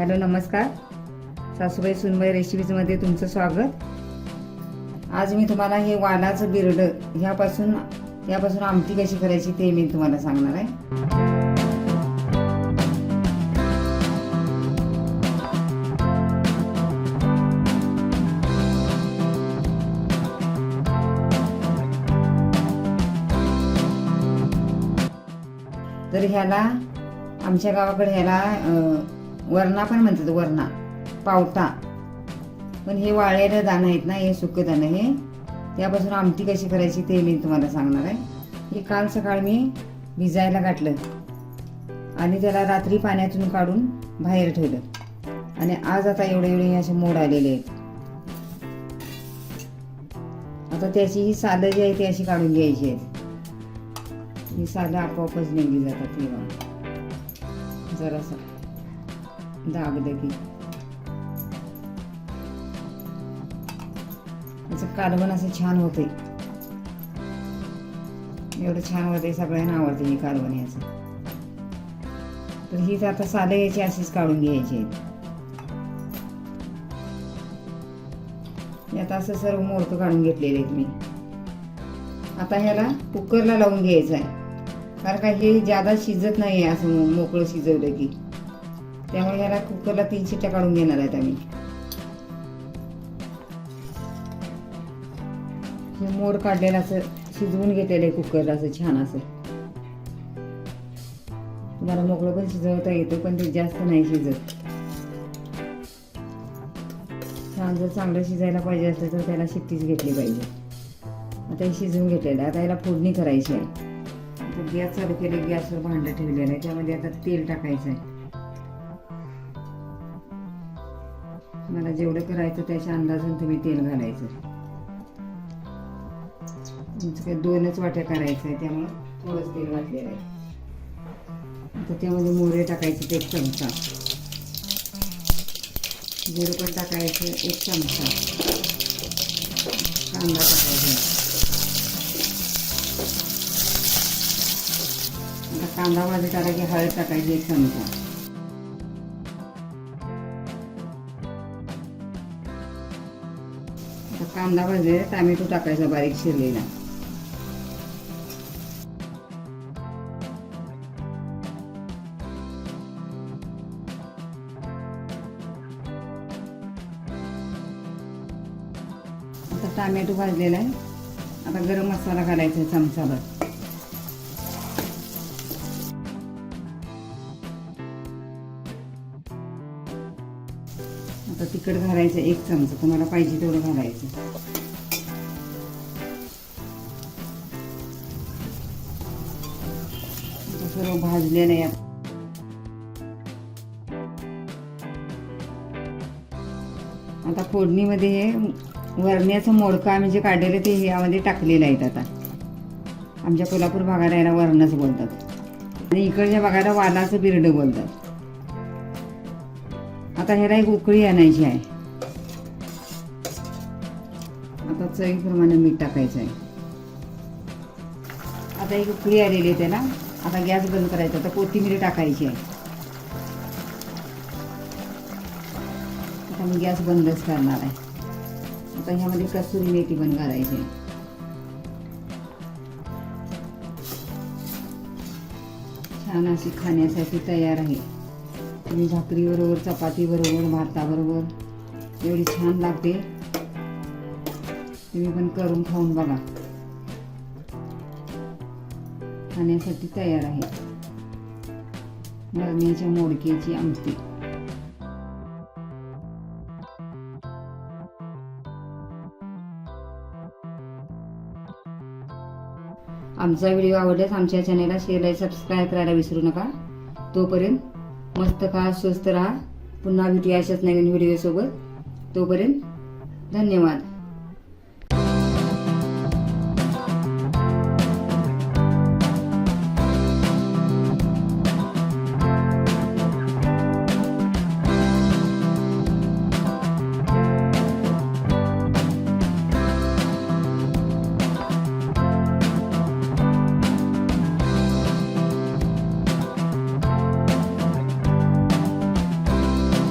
Hello नमस्कार. सासूबाई सुनबाई रेसिपीजमध्ये तुमचं स्वागत. आज मी तुम्हाला हे वालाचं बिरडं ह्यापासून ह्यापासून आमटी कशी करायची ते मी तुम्हाला सांगणार आहे. तर ह्याला आमच्या गावाकडे ह्याला वरणा पण म्हणतात वरणा. पावटा. पण हे वाळलेलं दाणं आहेत ना हे सुकं दाणं हे त्यापासून आमटी कशी करायची ते मी तुम्हाला सांगणार आहे. हे काल सकाळ मी भिजायला घातलं आणि त्याला रात्री पाण्यातून काढून बाहेर ठेवलं. आणि आज आता एवढे एवढे हे असे मोड आलेले आहेत. आता त्याची ही सालं जी आहे ती अशी काढून घ्यायची आहेत. ही सालं आपोआपच निघली जातात तेव्हा. जरासं. दाबलं की त्याचं कालवण असं छान होते. एवढं छान होते सगळ्यांना आवडते हे कालवण याचं तर हीच आता सालं याची अशीच काढून घ्यायची. आहेत यात असं सर्व मोडकं काढून घेतलेले आहेत मी. आता ह्याला कुकरला लावून घ्यायचं आहे कारण का हे ज्यादा शिजत नाही आहे असं मोकळं शिजवलं की. त्यामुळे ह्याला कुकरला तीन शिट्ट्या काढून घेणार आहेत आम्ही. हे मोर काढलेलं असं शिजवून घेतलेलं आहे कुकरला असं छान असं. तुम्हाला मोकळं पण शिजवता येतं पण ते जास्त नाही शिजत. छान जर चांगलं शिजायला पाहिजे असलं तर त्याला शिट्टीच घेतली पाहिजे. आता हे शिजवून घेतलेलं आहे आता याला फोडणी करायची आहे. आता गॅस चालू केले गॅसवर भांडं ठेवलेलं आहे त्यामध्ये आता तेल टाकायचं आहे. मला जेवढं करायचं त्याच्या अंदाजाने तुम्ही तेल घालायचं. तुमचं काही दोनच वाट्या करायचं आहे त्यामुळे थोडंच तेल घातलेलं आहे. आता त्यामध्ये मोहरे टाकायचे एक चमचा. जिरं पण टाकायचं एक चमचा. कांदा टाकायचा. आता कांदा भाजी टाकायची की हळद टाकायची एक चमचा. आता कांदा भाजलेला टॅमॅटो टाकायचा बारीक शिरलेला आता टॅमॅटो भाजलेला आहे. आता गरम मसाला घालायचा आहे चमचाभर. आता तिखट घालायचं एक चमचा. तुम्हाला पाहिजे तेवढं घालायचं. सर्व भाजलेलं आहे. आता फोडणीमध्ये हे वरण्याचं मोडका आम्ही जे काढलेलं ते यामध्ये टाकलेलं आहेत आता. आमच्या कोल्हापूर भागाला याला वरणच बोलतात. आणि इकडच्या भागाला वालाचं बिरडं बोलतात. आता ह्याला एक उकळी आणायची आहे. आता चवीप्रमाणे मीठ टाकायचं आहे आता एक उकळी आलेली आहे त्याला. आता गॅस बंद करायचा आता कोथिंबीर टाकायची आहे. आता मी गॅस बंदच करणार आहे. आता ह्यामध्ये कसुरी मेथी पण घालायची आहे. छान अशी खाण्यासाठी तयार आहे. तुम्ही भाकरीबरोबर चपातीबरोबर भाताबरोबर एवढी छान लागते. तुम्ही पण करून खाऊन बघा. खाण्यासाठी तयार आहे. मरण्याच्या मोडक्याची आमटी. आमचा व्हिडिओ आवडल्यास आमच्या चॅनेलला शेअर आणि सबस्क्राईब करायला विसरू नका. तोपर्यंत मस्त खा स्वस्त राहा. पुन्हा भेटूया अशाच नवीन व्हिडिओसोबत तोपर्यंत धन्यवाद.